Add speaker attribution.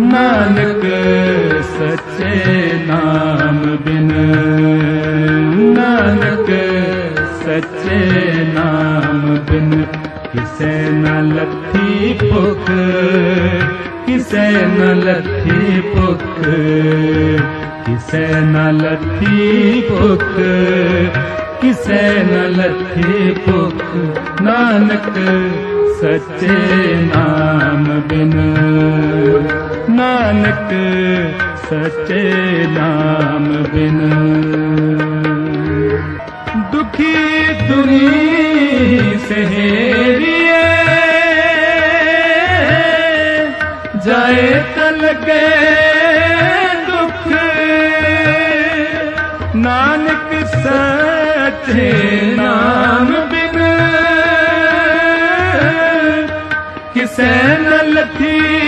Speaker 1: ਨਾਨਕ ਸੱਚੇ ਨਾਮ ਬਿਨ। ਨਾਨਕ ਸੱਚੇ ਨਾਮ ਬਿਨ। ਕਿਸੇ ਨਾ ਲੱਥੀ ਭੁੱਖ, ਕਿਸੈ ਨ ਲੱਥੀ ਭੁਖ। ਕਿਸੈ ਨ ਲੱਥੀ ਭੁੱਖ, ਕਿਸੈ ਨ ਲੱਥੀ ਭੁੱਖ। ਨਾਨਕ ਸੱਚੇ ਨਾਮ ਬਿਨ। ਨਾਨਕ, ਸੱਚੇ ਨਾਮ ਬਿਨ। ਦੁਖੀ ਦੁਨੀ ਸਹੇਰੀਏ ਜਾਏ ਤ ਲਗੇ ਦੁਖ। ਨਾਨਕ, ਸੱਚੇ ਨਾਮ ਬਿਨ। ਕਿਸੈ ਨ ਲੱਥੀ